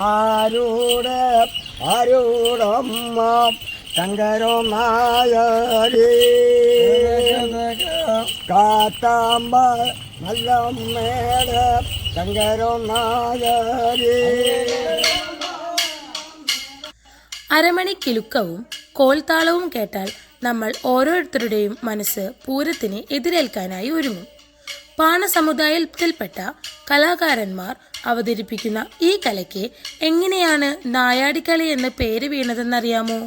ആരോട് ആരോടമ്മ ശങ്കരോ കാത്താമ്പ നല്ല മേട് ശങ്കരോ അരമണി കിലുക്കവും കോൽത്താളവും കേട്ടാൽ നമ്മൾ ഓരോരുത്തരുടെയും മനസ്സ് പൂരത്തിന് എതിരേൽക്കാനായി ഒരുങ്ങും. പാണ സമുദായത്തിൽപ്പെട്ട കലാകാരന്മാർ അവതരിപ്പിക്കുന്ന ഈ കലയ്ക്ക് എങ്ങനെയാണ് നായാടിക്കളി എന്ന് പേര് വീണതെന്നറിയാമോ?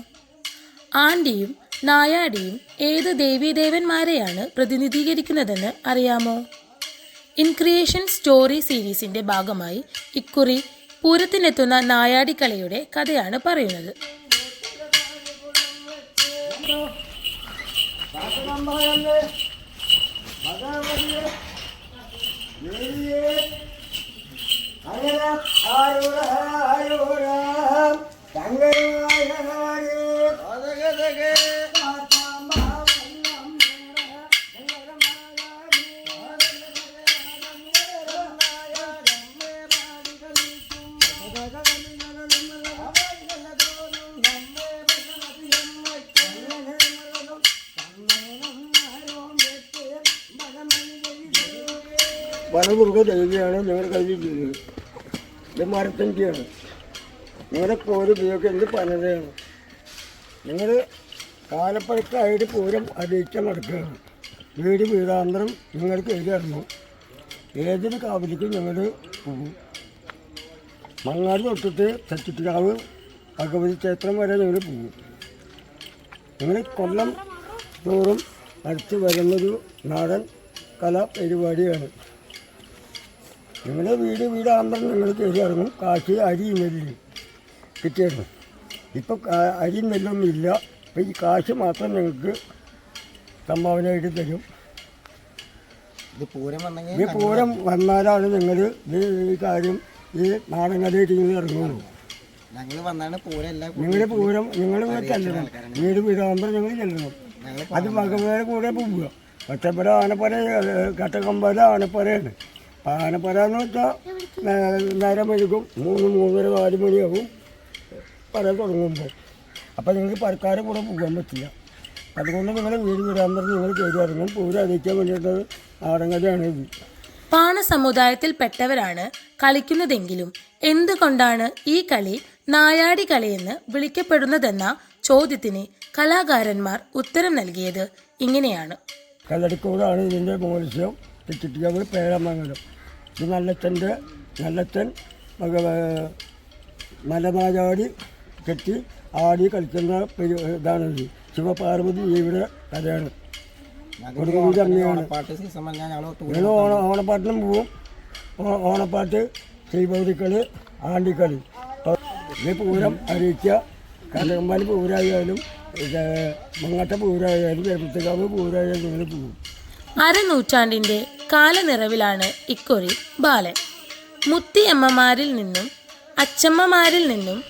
ആണ്ടിയും നായാടിയും ഏത് ദേവീദേവന്മാരെയാണ് പ്രതിനിധീകരിക്കുന്നതെന്ന് അറിയാമോ? ഇൻക്രിയേഷൻ സ്റ്റോറി സീരീസിന്റെ ഭാഗമായി ഇക്കുറി പൂരത്തിനെത്തുന്ന നായാടിക്കളിയുടെ കഥയാണ് പറയുന്നത്. தங்கை വനദുർഗ ദേവിയാണ് ഞങ്ങൾ കഴിഞ്ഞിരിക്കുന്നത് ഇത് മരത്തഞ്ചിയാണ് നിങ്ങളുടെ കോര് ഉപയോഗിക്കുന്നത് പനതയാണ് നിങ്ങൾ കാലപ്പഴക്കായിട്ട് പൂരം അറിയിച്ച നടക്കുകയാണ്. വീട് വീടാന്തരം നിങ്ങൾക്ക് എഴുതിയിറങ്ങും ഏതൊരു കാവിലേക്കും ഞങ്ങൾ പോകും. മങ്ങാട് തൊട്ടിട്ട് തെച്ചിട്ടിക്കാവ് ഭഗവതി ക്ഷേത്രം വരെ ഞങ്ങൾ പോകും. ഞങ്ങൾ കൊല്ലം തോറും അടുത്ത് വരുന്നൊരു നാടൻ കലാ നിങ്ങളുടെ വീട് വീടാകുമ്പോൾ നിങ്ങൾ കയറി ഇറങ്ങും. കാശ് അരിയും നെല്ല് കിട്ടിയിരുന്നു. ഇപ്പം അരിയും നെല്ലൊന്നും ഇല്ല. അപ്പം ഈ കാശ് മാത്രം നിങ്ങൾക്ക് സംഭാവനയായിട്ട് തരും. ഇത് പൂരം വന്നെങ്കിൽ ഈ പൂരം വന്നാലാണ് നിങ്ങൾ ഈ കാര്യം ഈ നാടൻകലയായിട്ട് നിങ്ങൾ ഇറങ്ങുള്ളൂ. ഞങ്ങൾ വന്നാണ് പൂരം എല്ലാം നിങ്ങളുടെ പൂരം നിങ്ങൾ ചെല്ലണം. വീട് വീടാകുമ്പോൾ നിങ്ങൾ ചെല്ലണം. ഞങ്ങൾ അത് മകവേറെ കൂടെ പോവുക. ഒറ്റപ്പുര ആനപ്പുര കട്ടക്കമ്പല ആനപ്പുരയാണ് ആനപ്പുര വെച്ചാൽ നേരം മെഴുകും മൂന്ന് മൂന്നര നാല് മണിയാകും പല തുടങ്ങുമ്പോൾ. അപ്പോൾ നിങ്ങൾക്ക് പരക്കാരെ കൂടെ പോകാൻ പറ്റില്ല. അതുകൊണ്ട് നിങ്ങൾ വീട് വരാൻ പറഞ്ഞ് നിങ്ങൾ കയറി ഇറങ്ങും പൂരം അറിയിക്കാൻ വേണ്ടിയിട്ട് നാടൻകഥയാണ് ഇത്. പാണ സമുദായത്തിൽപ്പെട്ടവരാണ് കളിക്കുന്നതെങ്കിലും എന്തുകൊണ്ടാണ് ഈ കളി നായാടി കളിയെന്ന് വിളിക്കപ്പെടുന്നതെന്ന ചോദ്യത്തിന് കലാകാരന്മാർ ഉത്തരം നൽകിയത് ഇങ്ങനെയാണ്. കല്ലടിക്കൂടാണ് ഇതിന്റെ മോത്സ്യം തെച്ചിട്ടിയാവ് പേരമംഗലം ഇത് നല്ലച്ചന്റെ നല്ലച്ചൻ ഭഗവ മലമാചാടി കെട്ടി ആടി കളിക്കുന്ന പരി ഇതാണിത് ശിവപാർവതി ഇവിടെ അമ്മയാണ്. പറഞ്ഞാൽ ഞങ്ങൾ ഓണ ഓണപ്പാട്ടിനും പോവും. ഓണപ്പാട്ട് ശ്രീഭൗതിക്കളി ആണ്ടിക്കളി. ഇത് പൂരം അറിയിക്കുക. കനകമ്പാലി പൂരായാലും മങ്ങാട്ട പൂരായാലും എഴുപത്തിക്കാവ് പൂരായാലും ഇങ്ങനെ പോകും അരനൂറ്റാണ്ടിന്റെ കാലനിറവിലാണ് ഇക്കുറി ബാലൻ. മുത്തിയമ്മമാരിൽ നിന്നും അച്ചമ്മമാരിൽ നിന്നും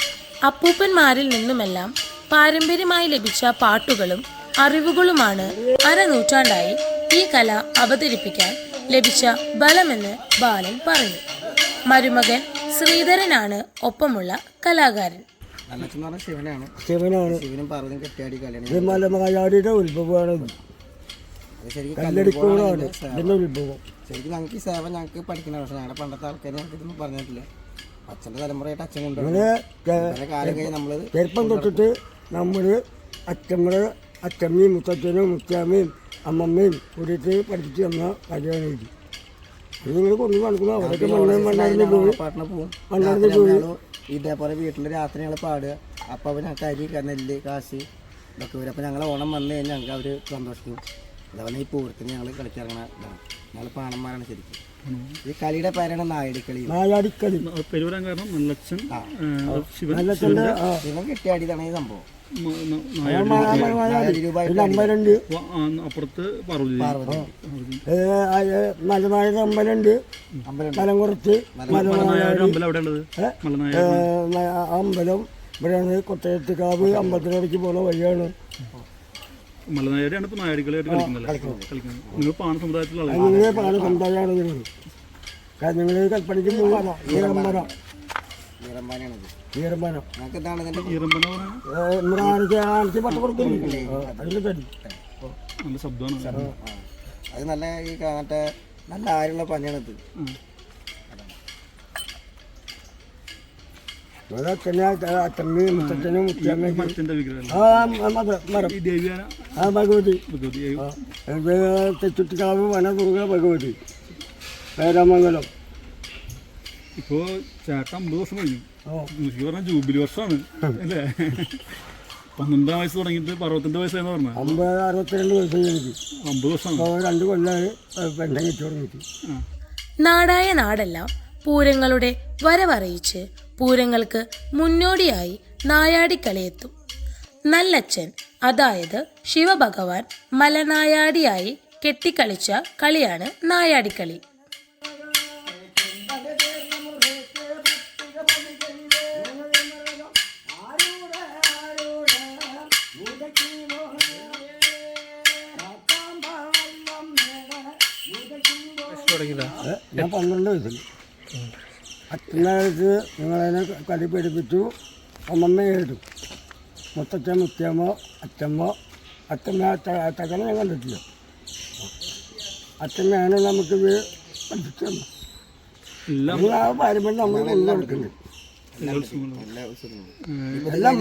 അപ്പൂപ്പന്മാരിൽ നിന്നുമെല്ലാം പാരമ്പര്യമായി ലഭിച്ച പാട്ടുകളും അറിവുകളുമാണ് അരനൂറ്റാണ്ടായി ഈ കല അവതരിപ്പിക്കാൻ ലഭിച്ച ബലമെന്ന് ബാലൻ പറഞ്ഞു. മരുമകൻ ശ്രീധരനാണ് ഒപ്പമുള്ള കലാകാരൻ. ശിവനാണ്. ശിവനാണ്. ശിവനും പാർവതിയും കെട്ടിയാടി കലയാണ് ഉത്ഭവമാണ്. കല്ലടിക്കോടാണ്. ഇതിന്റെ ഉത്ഭവം ശരിക്കും ഞങ്ങൾക്ക് ഈ സേവ ഞങ്ങൾക്ക് പഠിക്കണം പക്ഷേ ഞങ്ങളുടെ പണ്ടത്തെ ആൾക്കാർ ഞങ്ങൾക്ക് ഇതൊന്നും പറഞ്ഞിട്ടില്ല. അച്ഛന്റെ തലമുറയായിട്ട് അച്ഛൻ കൊണ്ടുപോകും കാലം കഴിഞ്ഞ് ചെറുപ്പം തൊട്ടിട്ട് നമ്മൾ അച്ഛമ്മയുടെ അച്ഛമ്മയും മുത്തച്ഛനും മുത്തമ്മയും അമ്മമ്മയും കൂടിയിട്ട് പഠിപ്പിച്ച് തന്ന കാര്യമാണ് എനിക്ക് ഇത് നിങ്ങൾ കൊണ്ടു നടക്കുന്നു അവരൊക്കെ മണ്ണ മണ്ണാടിന് പോയി പോകും മണ്ണാടിന് പോയി. ഇതേപോലെ വീട്ടിൽ രാത്രി ഞങ്ങൾ പാടുക. അപ്പോൾ അവർ ഞങ്ങൾക്ക് അരി നെല്ല് കാശ് ഇതൊക്കെ വരും. അപ്പോൾ ഞങ്ങൾ ഓണം വന്നു കഴിഞ്ഞാൽ ഞങ്ങൾക്ക് അവർ സന്തോഷിക്കും. അതേപോലെ ഈ പൂരത്തിന് ഞങ്ങൾ കളിച്ചിറങ്ങണ ഇതാണ്. ഞങ്ങൾ പാണന്മാരാണ് ശരിക്കും. ഈ കളിയുടെ പേരാണ് നായടിക്കളി. നായാടിക്കളി. പേര് വരാൻ കാരണം നല്ലച്ഛൻ ശിവൻ കെട്ടിയാടിയതാണ് ഈ സംഭവം. അമ്പലുണ്ട് അപ്പുറത്ത് അമ്പലം. ഇവിടെയാണ് കൊട്ടയത്തുകാവ് അമ്പലത്തിലേക്ക് പോലെ വഴിയാണ്. മലനായരെയാണ് ഇപ്പൊ നായാടികളായിട്ട് കളിക്കുന്നത് കളിക്കുന്നത്. നിങ്ങൾ പാണ സമുദായത്തിലുള്ള കാരണം നിങ്ങൾ കൽപ്പണിക്ക് ഈറമ്പനം ഇതാണ് ഇതിന്റെ ഈറമ്പന നമ്മുടെ പട്ട തടി. നല്ല ശബ്ദമാണ്. അത് നല്ല ഈ കാണട്ടെ നല്ല ആരുള്ള പഞ്ഞാണിത് ഉം. അത് അച്ഛനെ അച്ഛമ്മയും മുത്തച്ഛനും മുത്തിയമ്മയും മരത്തിന്റെ വിഗ്രഹം ആ മത മരം ഈ ദേവിയാന ആ ഭഗവതി. തെച്ചുട്ടിക്കാവ് വനദുർഗ ഭഗവതി. പേരാമംഗലം. ഇപ്പോ ചേട്ടൻ അമ്പത് വർഷം കഴിഞ്ഞു. എനിക്ക് പറഞ്ഞ ജൂബിലി വർഷമാണ് അല്ലേ? പന്ത്രണ്ടാം വയസ്സ് തുടങ്ങിയിട്ട് ഇപ്പൊ അറുപത്തിന്റെ വയസ്സായെന്ന് പറഞ്ഞു അമ്പത് അറുപത്തിരണ്ട് വയസ്സ് എനിക്ക്. അമ്പത് വർഷം രണ്ട് കൊല്ലമായി പെണ്ണെ കിട്ടി തുടങ്ങിയിട്ട്. നാടായ നാടെല്ലാം പൂരങ്ങളുടെ വരവറിയിച്ച് പൂരങ്ങൾക്ക് മുന്നോടിയായി നായാടിക്കളിയെത്തും നല്ലച്ഛൻ അതായത് ശിവഭഗവാൻ മലനായാടിയായി കെട്ടിക്കളിച്ച കളിയാണ് നായാടിക്കളി. ഞാൻ പന്ത്രണ്ട് വയസ്സിൽ അച്ഛനായിട്ട് നിങ്ങളതിനെ കടി പിടിപ്പിച്ചു അമ്മമ്മ കേട്ടു മുത്തച്ഛൻ മുത്തിയമ്മ അച്ഛമ്മ അച്ഛമ്മ അച്ഛനെ ഞാൻ കണ്ടിട്ടില്ല അച്ഛമ്മയാണ് നമുക്ക്. എല്ലാം പാരമ്പര്യം നമ്മൾ കൊണ്ടുനടക്കുന്നത് എല്ലാ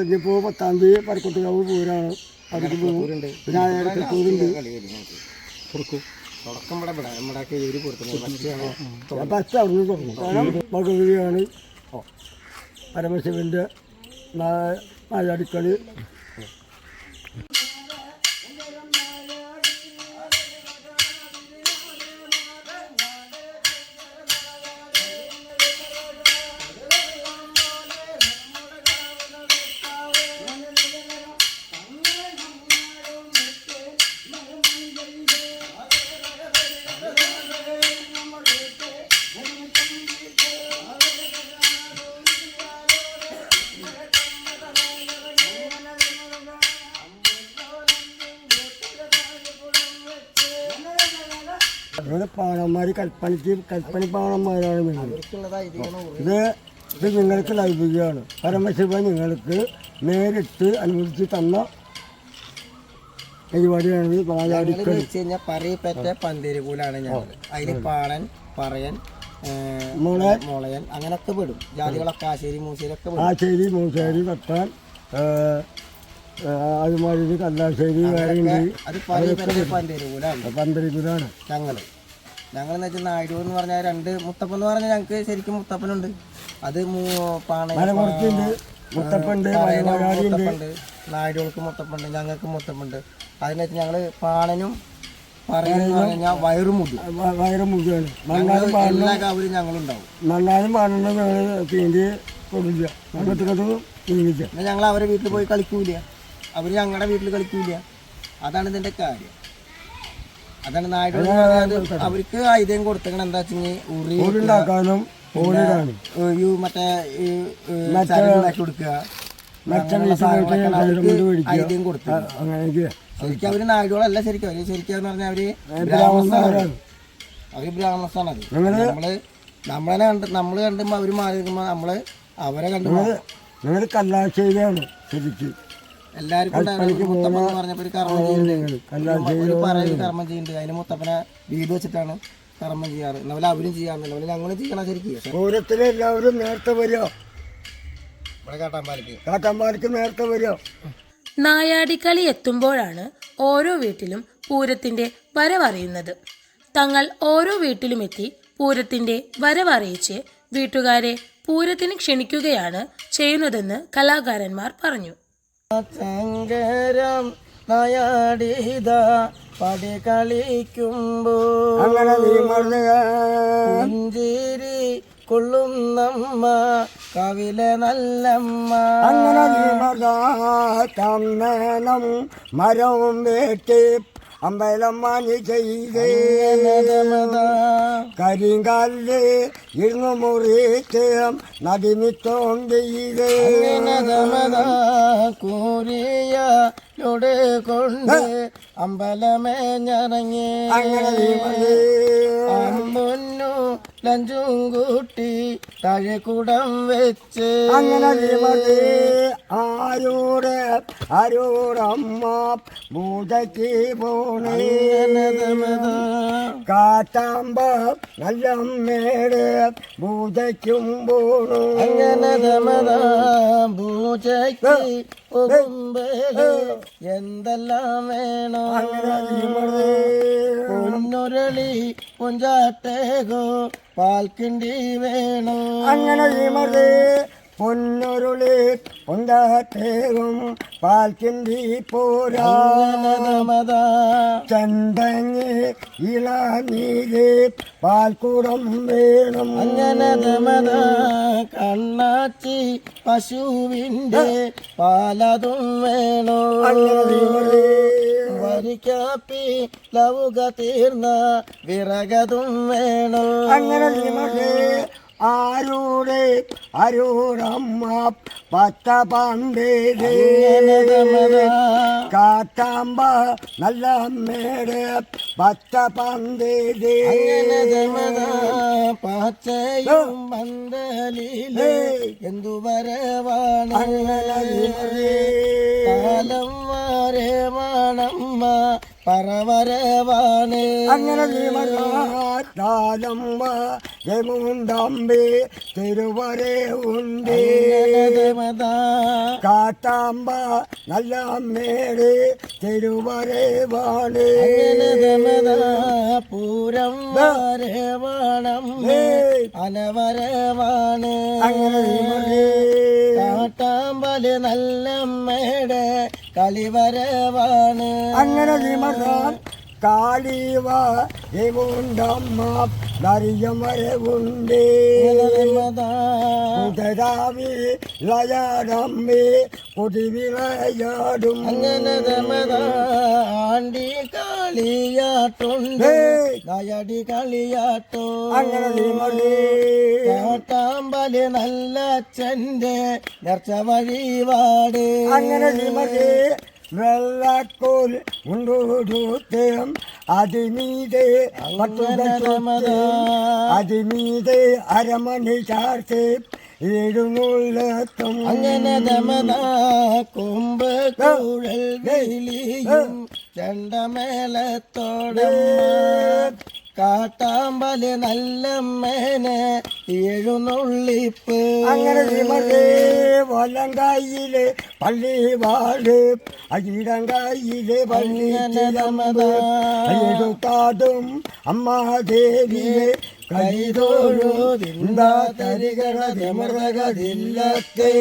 ഇനിയിപ്പോ പത്താം തീയതി പരക്കൊട്ടുകാവ് പൂരാണ് അതിന് പോകും പിന്നെ തുടക്കം ഇവിടെ ഇവിടെ നമ്മുടെ കീഴൂര് പൂരത്തിന് ഫസ്റ്റാണ് അപ്പം അച്ഛൻ അവിടെ നിന്ന് തുടങ്ങും. കാരണം ഭഗവതിയാണ് ഓ പരമശിവന്റെ നായാടിക്കളി അതുപോലെ പാണന്മാർ കൽപ്പണിക്ക് കൽപ്പണി പാണന്മാരാണ് നിങ്ങൾ ഇത് ഇത് നിങ്ങൾക്ക് ലൈവികയാണ് പരമശിവൻ നിങ്ങൾക്ക് നേരിട്ട് അനുവദിച്ച് തന്ന പരിപാടിയാണ് നായാടിക്കളി വെച്ച് കഴിഞ്ഞാൽ പറയപ്പെട്ട പന്തേരുകൂലാണ് ഞങ്ങൾ അതിന് പാളൻ പറയൻ മുളയൻ. മുളയൻ അങ്ങനൊക്കെ പെടും. ജാതികളൊക്കെ ആശേരി മൂശേരി ഒക്കെ ആശേരി മൂശേരി തട്ടാൻ അതുമാതിരി കല്ലാശ്ശേരി വേറെയുണ്ട്. ഞങ്ങൾ ഞങ്ങൾ. ഞങ്ങളെന്ന് വെച്ചാൽ നായിഡു എന്ന് പറഞ്ഞാൽ രണ്ട് മുത്തപ്പൻ എന്ന് പറഞ്ഞാൽ ഞങ്ങൾക്ക് ശരിക്കും മുത്തപ്പനുണ്ട്. അത് മുത്തപ്പുണ്ട് നായിഡുകൾക്ക് മുത്തപ്പുണ്ട് ഞങ്ങൾക്ക് മുത്തപ്പുണ്ട് അതിന് വെച്ചാൽ പാണനും പറഞ്ഞാൽ എല്ലാ കാവലും ഞങ്ങളുണ്ടാവും. ഞങ്ങൾ തീണ്ടി കൊണ്ടില്ല നീങ്ങിച്ച എന്നാൽ ഞങ്ങൾ അവരെ വീട്ടിൽ പോയി കളിക്കൂല. അവർ ഞങ്ങളുടെ വീട്ടിൽ കളിക്കൂല അതാണ് ഇതിന്റെ കാര്യം. അതാണ് നായിട്ട് അവർക്ക് ആയുധം കൊടുത്തേക്കണം എന്താ വെച്ചെങ്കിൽ ഉറി ഉണ്ടാക്കാനും ഈ മറ്റേ ഈ, ഉണ്ടാക്കി കൊടുക്കുക. ആയുധം അങ്ങനെയൊക്കെ ശരിക്കും അവർ നായിഡുകളല്ല ശരിക്കും. അവർ ശരിക്കും പറഞ്ഞാൽ അവർ ബ്രാഹ്മണസാണ് അവർ ബ്രാഹ്മണസാണ് അത് നമ്മൾ നമ്മളെ കണ്ട് നമ്മൾ കണ്ടുമ്പോ അവർ മാറി നിൽക്കുമ്പോ നമ്മൾ അവരെ കണ്ടുമ്പോ കല്ലാശ്ശേരിയാണ് ശരിക്കും. എല്ലാവർക്കും കർമ്മം ചെയ്യുന്നുണ്ട്. അതിന് മുത്തപ്പനെ വീട് വെച്ചിട്ടാണ് കർമ്മം ചെയ്യാറ്. എന്നാലും അവരും ചെയ്യാറുണ്ട്. അതുപോലെ ഞങ്ങളും ചെയ്യണം ശരിക്കും. എല്ലാവരും നേരത്തെ ഇവിടെ നേരത്തെ നായാടിക്കളി എത്തുമ്പോഴാണ് ഓരോ വീട്ടിലും പൂരത്തിന്റെ വരവറിയുന്നത്. തങ്ങൾ ഓരോ വീട്ടിലും എത്തി പൂരത്തിന്റെ വരവറിയിച്ച് വീട്ടുകാരെ പൂരത്തിന് ക്ഷണിക്കുകയാണ് ചെയ്യുന്നതെന്ന് കലാകാരന്മാർ പറഞ്ഞു. ചങ്കരം നയാടിത പടി കളിക്കുമ്പോ അങ്ങനെ കൊള്ളും നമ്മ പുഞ്ചിരി കൊള്ളുന്നമ്മ കവിലെ നല്ലമ്മ. അങ്ങനെ നീ മറന്നേനം മരവും വേട്ടി അമ്പലം മണി ചെയ്തേ കരിങ്കാലിൽ ഇരുന്ന് മുറിച്ച് നദിമിത്തോണ്ട് ചെയ്തേ കൂരിയ ലോട് കൊണ്ട് അമ്പലമേ അങ്ങനെ നീ മതി. അമ്പൊന്നു ലഞ്ചും കൂട്ടി താഴെ കുടം വെച്ച്. അങ്ങനെ ആരോട് ആരോടമ്മ പൂജയ്ക്ക് പോണേ? കാട്ടാമ്പ നല്ല അമ്മയുടെ പൂജയ്ക്കും പോണു. അങ്ങനെ പൂജയ്ക്ക് എന്തെല്ലാം വേണം. പൊന്നുരളി പുഞ്ചാട്ടേകോ പാൽക്കിണ്ടി വേണോ? അങ്ങനെ നീ മതി. പാൽ ചിന്തി പോരാമത ചെന്തങ്ങി ഇളനീര് പാൽക്കുടം വേണം അങ്ങനെ ദമദാ കണ്ണാച്ചി പശുവിന്റെ പാലതും വേണോ അങ്ങനെ. വരിക്കാപ്പി ലവുക തീർന്ന വിറകതും വേണോ അങ്ങനെ. ആരുടെ? അരോടമ്മ പത്ത പണ്ടേത് കാത്താമ്പ നല്ല അമ്മയുടെ പത്ത പന്തേത് പച്ചയും പന്തലിൽ എന്തു വരവാണ്? കാലം വരവാണമ്മ. പറവരവാണ്. അങ്ങനെ ജമുണ്ടമ്പി തിരുവരെ ഉണ്ട്. കാട്ടാമ്പ നല്ല മേടി തിരുവരേ വാണ്. പൂരം വരവാണം അലവരവാണ്. അങ്ങനെ കാട്ടാമ്പൽ നല്ല നല്ലമ്മയുടെ കളിവരവാണ് അങ്ങനെ വിമർശം കാളിവ എവുണ്ടമ്മ നരിയം വരെ ഉണ്ട് കുതരാവി ലയടമ്മി കുടിവിളയാടും. അങ്ങനെ ആണ്ടി കളിയാട്ടുണ്ട്. നയടി കളിയാട്ടോ. അങ്ങനെ കാട്ടാമ്പൽ നല്ല ചെന്റെ നേർച്ച വഴിപാട്. അങ്ങനെ വെള്ളക്കോൽ ഉണ്ടോടൂത്തേം. അതിമീതെ അതിമീതെ അരമണി ചാർത്ത്. എഴുന്നള്ളത്തും അങ്ങനെ ദമന കൊമ്പ് കൂഴൽ വെയിലിയും ചെണ്ടമേളത്തോടെ കാട്ടാമ്പൽ നല്ലമ്മേനെ എഴുന്നള്ളിപ്പ്. അങ്ങനെ വിമതേ വലങ്കായിലെ പള്ളി വാട് അകിടങ്കായിലെ പള്ളി നമതാടും അമ്മാദേവിയെ. കൈതോഴുതിന്താ തരികട വിമൃഗതില്ലത്തേ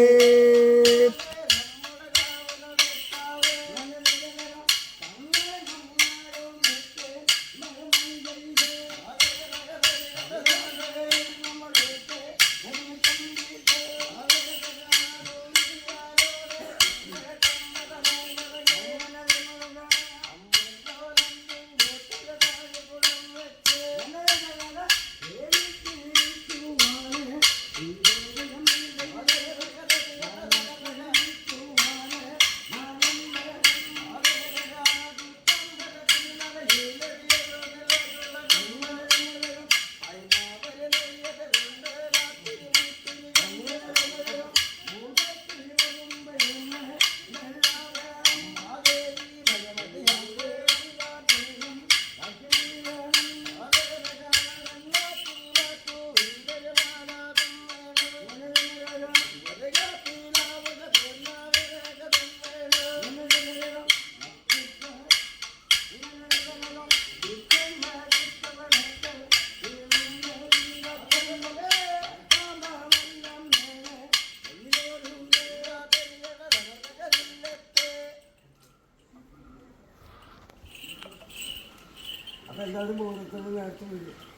എല്ലാവരും മുഹൂർത്തത്തിൽ നേരത്തെ വരും.